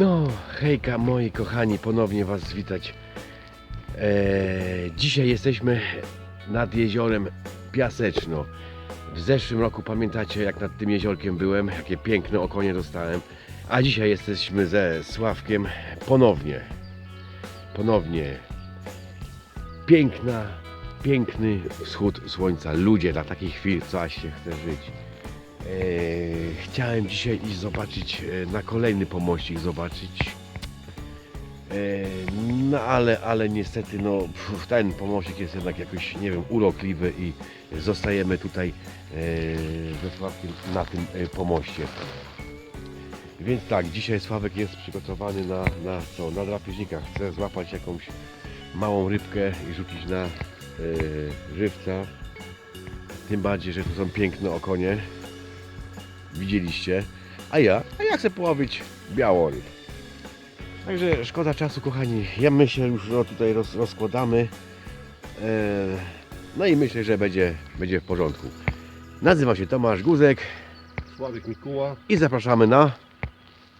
No, hejka moi kochani, ponownie Was witać. Eee, dzisiaj jesteśmy nad jeziorem Piaseczno. W zeszłym roku pamiętacie jak nad tym jeziorkiem byłem, jakie piękne okonie dostałem. A dzisiaj jesteśmy ze Sławkiem ponownie. Ponownie. Piękna, piękny wschód słońca. Ludzie, dla takich chwil co aż się chce żyć. Eee, chciałem dzisiaj iść zobaczyć e, na kolejny pomościk zobaczyć. Eee, no ale, ale niestety no ten pomościk jest jednak jakoś nie wiem urokliwy i zostajemy tutaj e, ze Sławkiem na tym e, pomoście. Więc tak, dzisiaj Sławek jest przygotowany na, na co? Na drapieżnikach. Chce złapać jakąś małą rybkę i rzucić na e, żywca. Tym bardziej, że tu są piękne okonie widzieliście, a ja, a ja chcę połowić białoryb. Także szkoda czasu, kochani. Ja myślę, już no, tutaj roz, rozkładamy. Eee, no i myślę, że będzie, będzie w porządku. Nazywam się Tomasz Guzek Sławek Mikuła, i zapraszamy na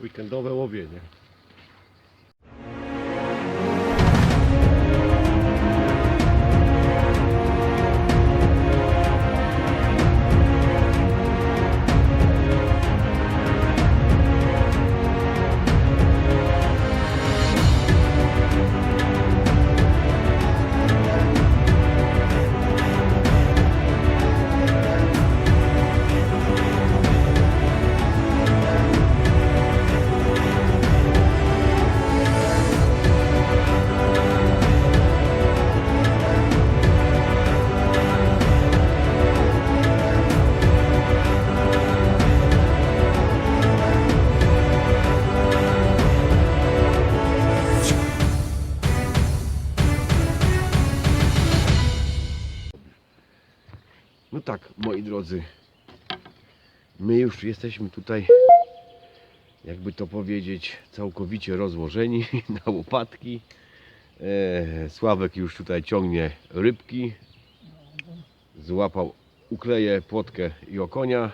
weekendowe łowienie. Jesteśmy tutaj, jakby to powiedzieć, całkowicie rozłożeni na łopatki. E, Sławek już tutaj ciągnie rybki, złapał ukleję, płotkę i okonia.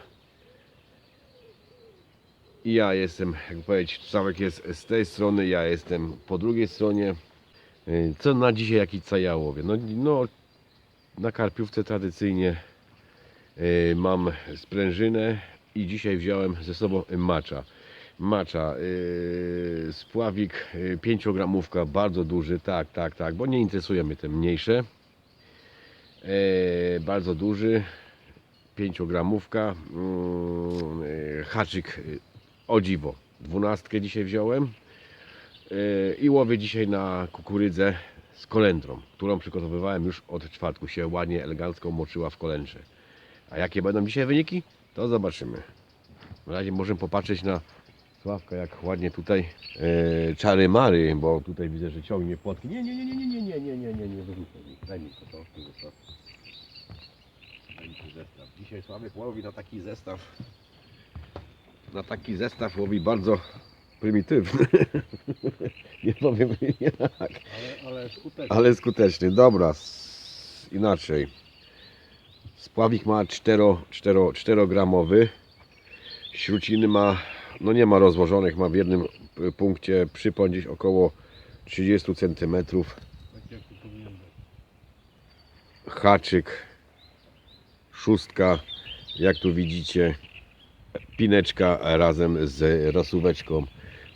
I ja jestem, jak powiedzieć, Sławek jest z tej strony, ja jestem po drugiej stronie. E, Co na dzisiaj jaki ja łowię? No, no na karpiówce tradycyjnie Yy, mam sprężynę i dzisiaj wziąłem ze sobą macza. Macza, yy, spławik 5 gramówka, bardzo duży, tak, tak, tak, bo nie interesuje mnie te mniejsze. Yy, bardzo duży, 5 gramówka, yy, haczyk yy, o dziwo, 12 dzisiaj wziąłem yy, i łowię dzisiaj na kukurydzę z kolendrą, którą przygotowywałem już od czwartku, się ładnie, elegancko moczyła w kolędrze. A jakie będą dzisiaj wyniki? To zobaczymy. Na razie możemy popatrzeć na Sławka, jak ładnie tutaj e, czary mary, bo tutaj widzę, że ciągnie płotki. Nie, nie, nie, nie, nie, nie, nie, nie, nie, nie, nie, wyrzucę mi. Daj mi to, to, to. Daj mi tu zestaw. Dzisiaj Sławek łowi na taki zestaw. Na taki zestaw łowi bardzo prymitywny. nie powiem jak. Ale, ale skutecznie. Ale skuteczny. Dobra, s- inaczej. Spławik ma 4, 4, 4 gramowy. Śruciny ma, no nie ma rozłożonych, ma w jednym y, punkcie przypon gdzieś około 30 cm. Tak. Haczyk, szóstka, jak tu widzicie, pineczka razem z rosóweczką.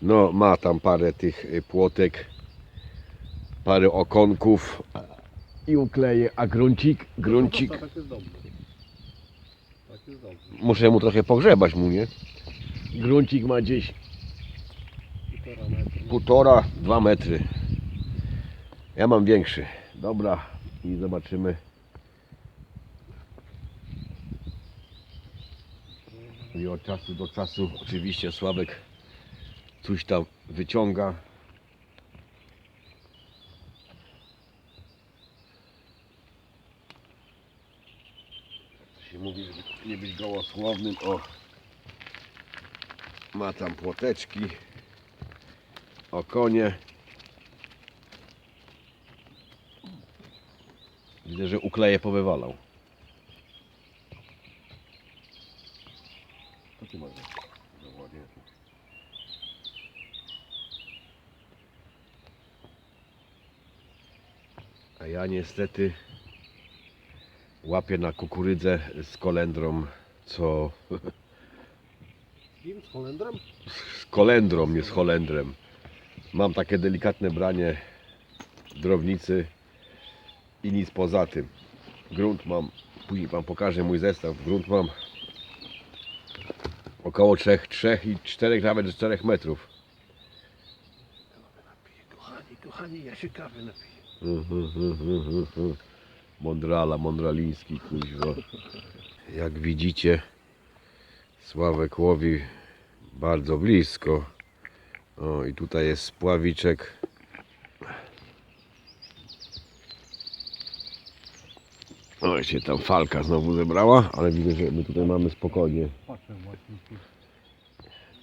No ma tam parę tych y, płotek, parę okonków i ukleje, a gruncik, gruncik. No, tak jest dobrze. Tak jest dobrze. Muszę mu trochę pogrzebać mu, nie? Gruncik ma gdzieś Półtora dwa metry. Ja mam większy. Dobra i zobaczymy. I od czasu do czasu oczywiście Sławek coś tam wyciąga. To się mówi, żeby nie być gołosłownym. O, ma tam płoteczki, o konie. Widzę, że ukleje powywalał. Co ty masz? A ja niestety łapię na kukurydzę z kolendrą, co? Z Holendrem? z kolendrą, nie z Holendrem. Mam takie delikatne branie drobnicy i nic poza tym. Grunt mam, później Wam pokażę mój zestaw. Grunt mam około 3, 3 i 4, nawet 4 metrów. Kochani, kochani, ja się kawy napiję. Mondrala, Mondraliński, kuźwa. Jak widzicie, Sławek łowi bardzo blisko. O, i tutaj jest spławiczek. O, się tam falka znowu zebrała, ale widzę, że my tutaj mamy spokojnie.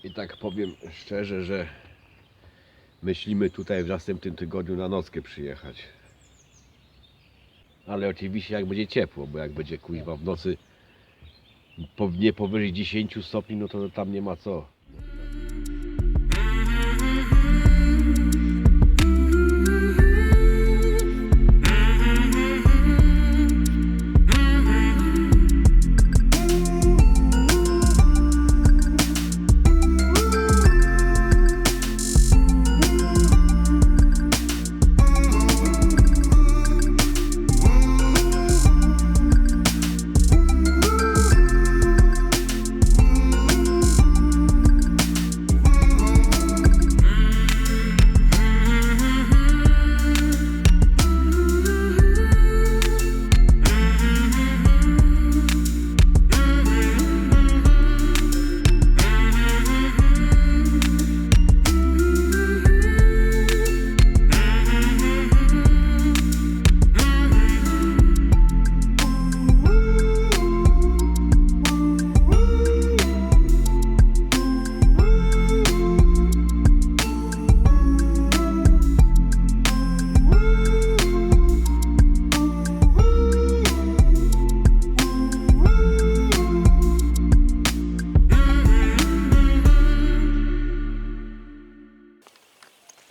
I tak powiem szczerze, że myślimy tutaj w następnym tygodniu na nockę przyjechać. Ale oczywiście jak będzie ciepło, bo jak będzie kuźwa w nocy nie powyżej 10 stopni, no to tam nie ma co.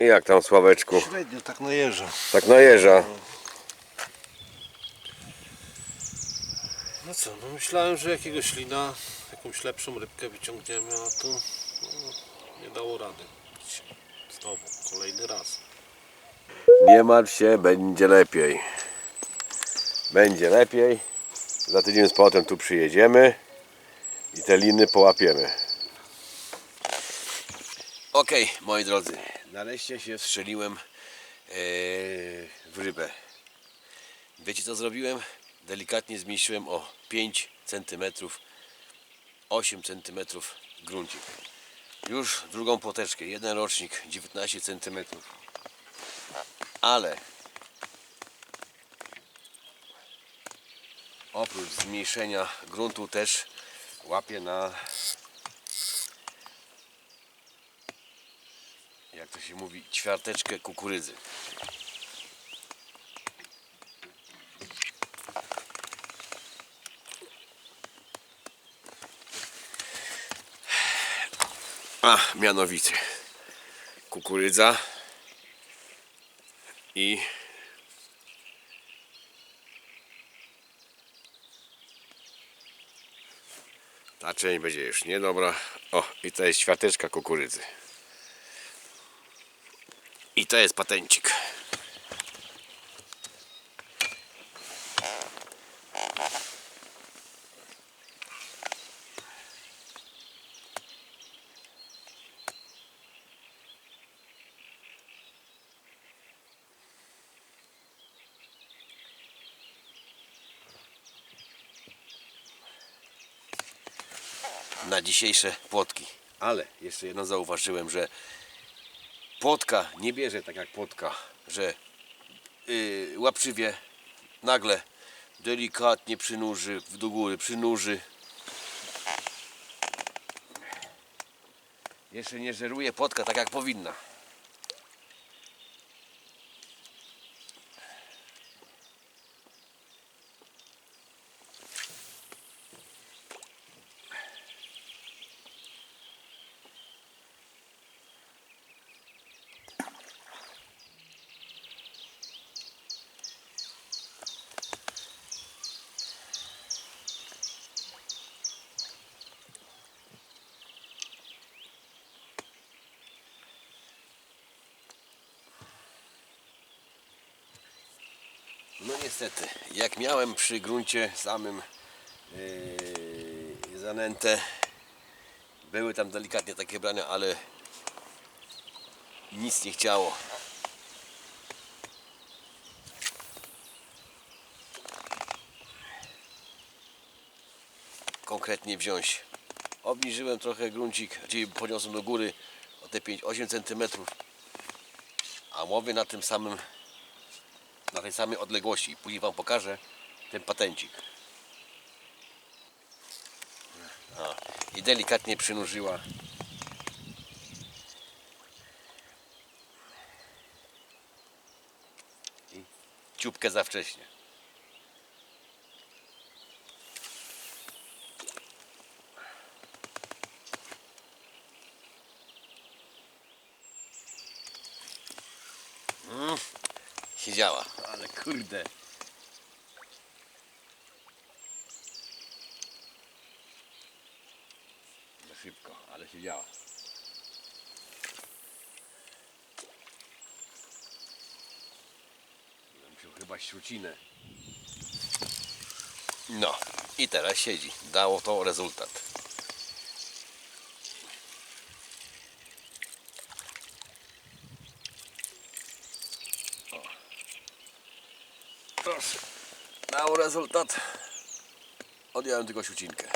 Jak tam Sławeczku? Średnio tak najeżdża. Tak najeżdża. No co, no myślałem, że jakiegoś lina, jakąś lepszą rybkę wyciągniemy, a to no, nie dało rady. Znowu, kolejny raz. Nie martw się, będzie lepiej. Będzie lepiej. Za tydzień z potem tu przyjedziemy i te liny połapiemy. Ok, moi drodzy, nareszcie się strzeliłem e, w rybę. Wiecie co zrobiłem? Delikatnie zmniejszyłem o 5 cm, 8 cm gruncik. Już drugą poteczkę, jeden rocznik, 19 cm. Ale oprócz zmniejszenia gruntu też łapię na jak to się mówi ćwiarteczkę kukurydzy. A mianowicie kukurydza i ta część będzie już niedobra. O, i to jest ćwiarteczka kukurydzy. I to jest patencik. na dzisiejsze płotki. Ale jeszcze jedno zauważyłem, że płotka nie bierze tak jak płotka, że yy, łapczywie nagle delikatnie przynurzy w do góry, przynurzy. Jeszcze nie żeruje płotka tak jak powinna. No niestety, jak miałem przy gruncie samym yy, były tam delikatnie takie brania, ale nic nie chciało. Konkretnie wziąć. Obniżyłem trochę gruncik, czyli podniosłem do góry o te 5-8 cm. A łowię na tym samym na tej samej odległości. Później Wam pokażę ten patencik. O, I delikatnie przynurzyła. Ciupkę za wcześnie. Mm, siedziała, ale kurde. Za szybko, ale siedziała. Musiał chyba śrucinę. No i teraz siedzi. Dało to rezultat. Proszę. Dało rezultat. Odjąłem tylko siucinkę.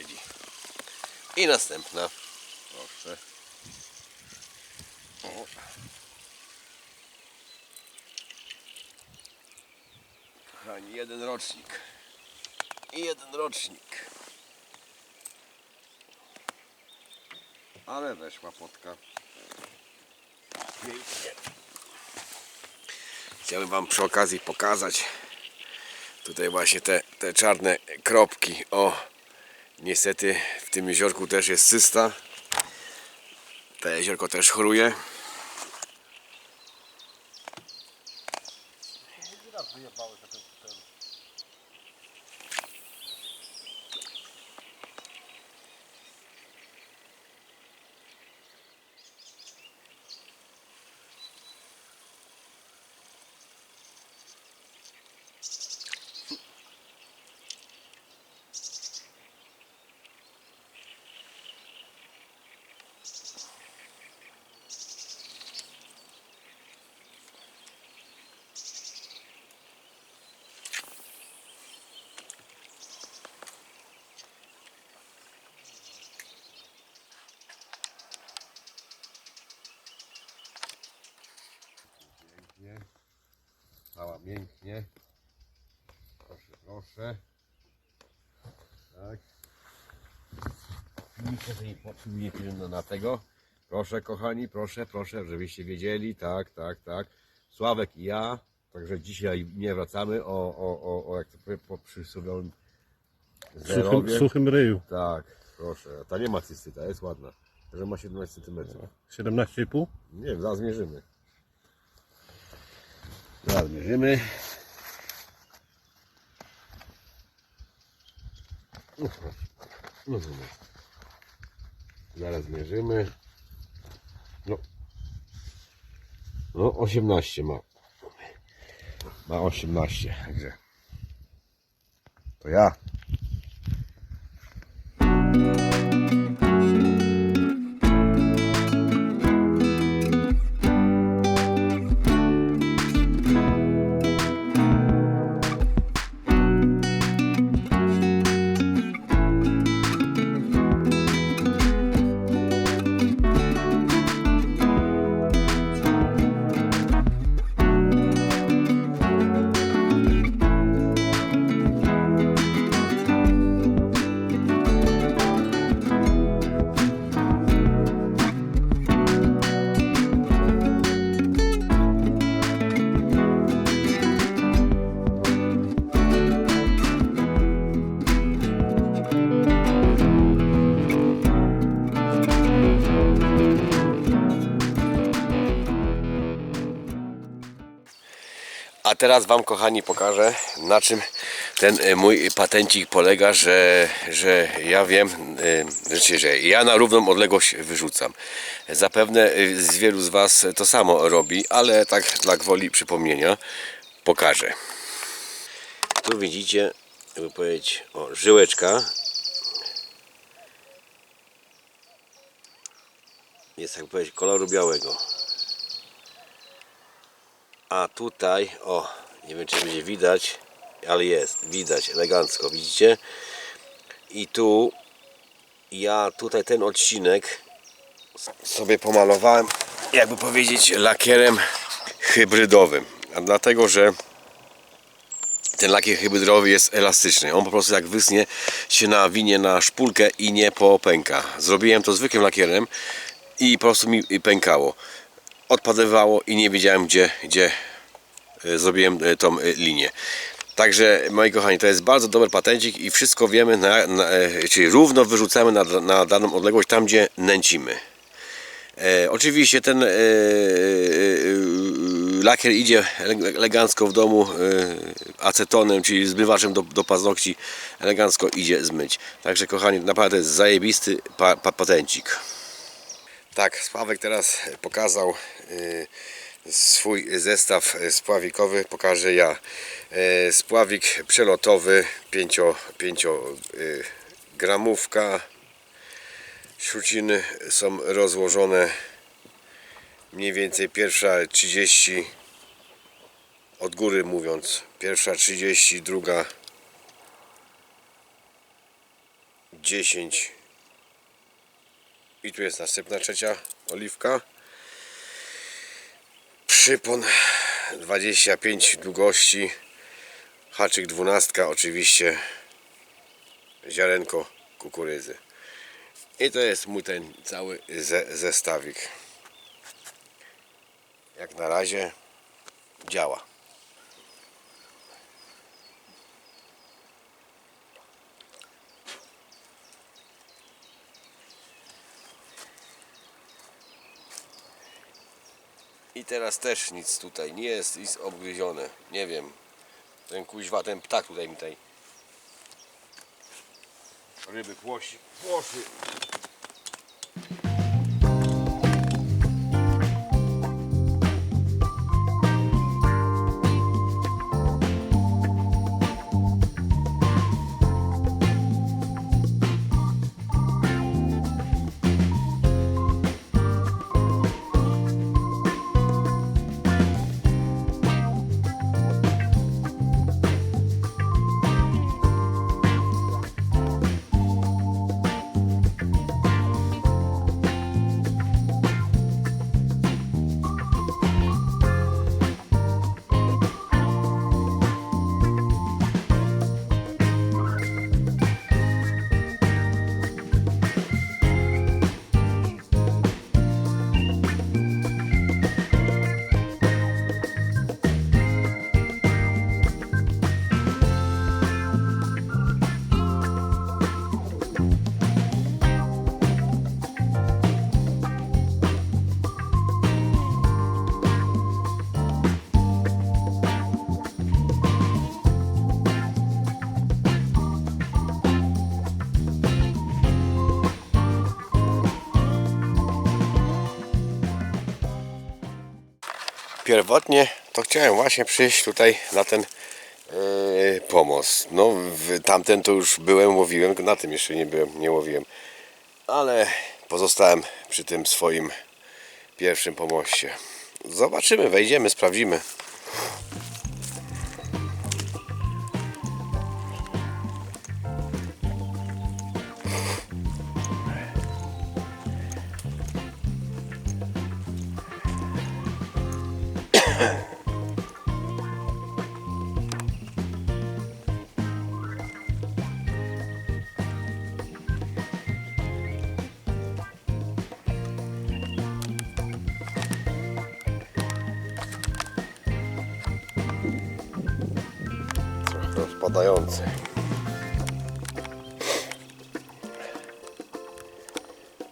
Siedzi. I następna. Proszę. O. Kochani, jeden rocznik. I jeden rocznik. Ale weszła potka. Pięknie. Chciałbym Wam przy okazji pokazać tutaj właśnie te, te czarne kropki. O, niestety w tym jeziorku też jest cysta. To jeziorko też choruje. Pięknie. Mała mięknie. Proszę, proszę. Tak. Nikt sobie nie potrzebuje pilno na tego. Proszę kochani, proszę, proszę, żebyście wiedzieli. Tak, tak, tak. Sławek i ja. Także dzisiaj nie wracamy o, o, o, o jak to powiem, po przysłowiowym Suchym, suchym ryju. Tak, proszę. Ta nie ma cysty, ta jest ładna. Że ma 17 cm. 17,5? Nie zaraz zmierzymy. Zaraz zmierzymy. No, no. Zaraz zmierzymy. No. No, 18 ma. Ma 18, także. To ja. Teraz Wam, kochani, pokażę, na czym ten e, mój patencik polega, że, że ja wiem, e, znaczy, że ja na równą odległość wyrzucam. Zapewne e, z wielu z Was to samo robi, ale tak dla gwoli przypomnienia pokażę. Tu widzicie, jakby powiedzieć, o, żyłeczka. Jest, jak powiedzieć, koloru białego. A tutaj, o, nie wiem czy będzie widać, ale jest, widać elegancko, widzicie? I tu ja tutaj ten odcinek sobie pomalowałem, jakby powiedzieć, lakierem hybrydowym. A dlatego, że ten lakier hybrydowy jest elastyczny. On po prostu jak wysnie się nawinie na szpulkę i nie popęka. Zrobiłem to zwykłym lakierem i po prostu mi pękało. Odpadywało i nie wiedziałem gdzie, gdzie e, zrobiłem e, tą e, linię. Także moi kochani, to jest bardzo dobry patencik i wszystko wiemy, na, na, czyli równo wyrzucamy na, na daną odległość tam gdzie nęcimy. E, oczywiście ten e, e, lakier idzie ele- elegancko w domu e, acetonem, czyli zmywaczem do, do paznokci, elegancko idzie zmyć. Także kochani, naprawdę jest zajebisty pa, pa, patencik. Tak, Sławek teraz pokazał e, swój zestaw spławikowy, pokażę ja. E, Spławik przelotowy 5 gramówka. Śruciny są rozłożone mniej więcej pierwsza 30 od góry mówiąc pierwsza 30, druga 10 i tu jest następna trzecia oliwka przypon 25 długości haczyk 12 oczywiście ziarenko kukurydzy i to jest mój ten cały ze, zestawik. Jak na razie działa. Teraz też nic tutaj nie jest, jest obgryzione. Nie wiem. Ten kuźwa, ten ptak tutaj mi tej ryby płosi, płoszy. Pierwotnie to chciałem właśnie przyjść tutaj na ten yy, pomost. No, tamten to już byłem, łowiłem, na tym jeszcze nie byłem, nie łowiłem. Ale pozostałem przy tym swoim pierwszym pomoście. Zobaczymy, wejdziemy, sprawdzimy. Rozpadający.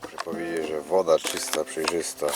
Muszę powiedzieć, że woda czysta, przejrzysta.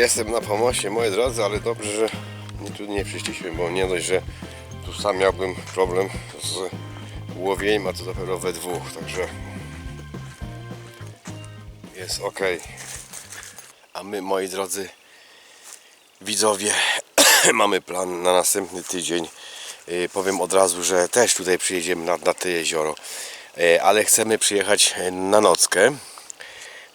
Jestem na pomoście, moi drodzy, ale dobrze, że tu nie przyszliśmy, bo nie dość, że tu sam miałbym problem z łowieniem, a to dopiero we dwóch, także jest ok. A my, moi drodzy widzowie, mamy plan na następny tydzień. Yy, Powiem od razu, że też tutaj przyjedziemy nad, nad to jezioro, Yy, ale chcemy przyjechać na nockę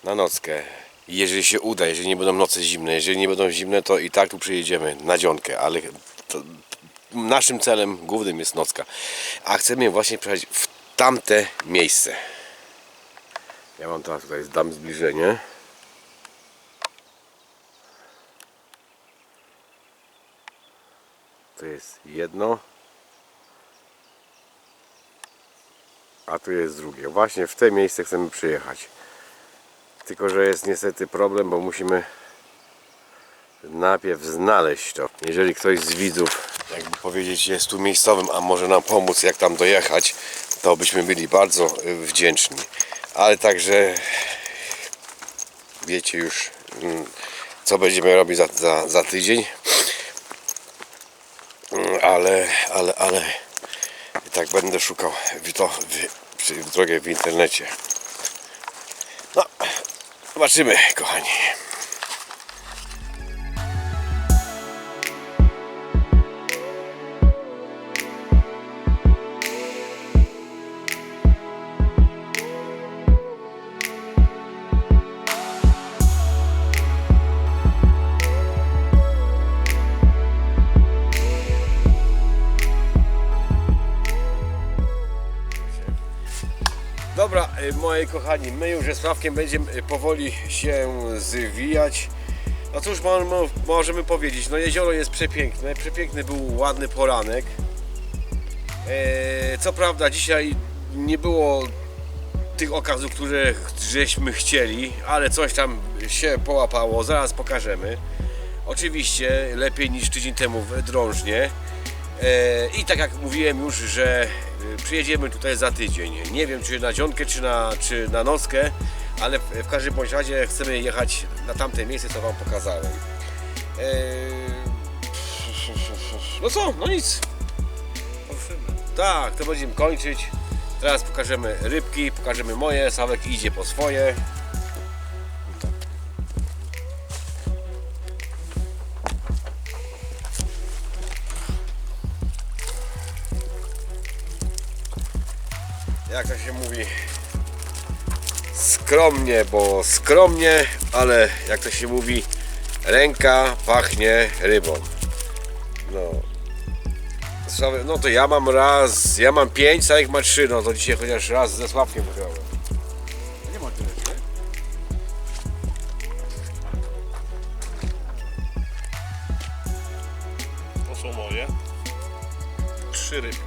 na nockę. Jeżeli się uda, jeżeli nie będą noce zimne, jeżeli nie będą zimne, to i tak tu przyjedziemy na dzionkę, ale to, naszym celem głównym jest nocka. A chcemy właśnie przyjechać w tamte miejsce. Ja mam teraz tutaj dam zbliżenie. To jest jedno. A tu jest drugie. Właśnie w te miejsce chcemy przyjechać. Tylko, że jest niestety problem, bo musimy najpierw znaleźć to. Jeżeli ktoś z widzów, jakby powiedzieć, jest tu miejscowym, a może nam pomóc, jak tam dojechać, to byśmy byli bardzo y, wdzięczni. Ale także wiecie już, mm, co będziemy robić za, za, za tydzień. Mm, Ale, ale, ale tak będę szukał w to w, w drogę w internecie. Zobaczymy, kochani. Kochani, my już ze Sławkiem będziemy y, powoli się zwijać. No cóż mo- mo- możemy powiedzieć, no jezioro jest przepiękne, przepiękny był ładny poranek. E, co prawda dzisiaj nie było tych okazów, które żeśmy chcieli, ale coś tam się połapało, zaraz pokażemy. Oczywiście lepiej niż tydzień temu w Drążnie. E, I tak jak mówiłem już, że przyjedziemy tutaj za tydzień. Nie wiem czy na dzionkę, czy na, czy na nockę, ale w, w każdym bądź razie chcemy jechać na tamte miejsce, co Wam pokazałem. E, No co, no nic. Tak, to będziemy kończyć. Teraz pokażemy rybki, pokażemy moje. Sałek idzie po swoje. Jak to się mówi? Skromnie, bo skromnie, ale jak to się mówi, ręka pachnie rybą. No. No to ja mam raz, ja mam pięć, Sławek ma trzy, no to dzisiaj chociaż raz ze Sławkiem wygrałem. To są moje. Trzy rybki.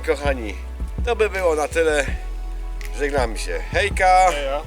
Kochani, to by było na tyle. Żegnamy się. Hejka! Ja.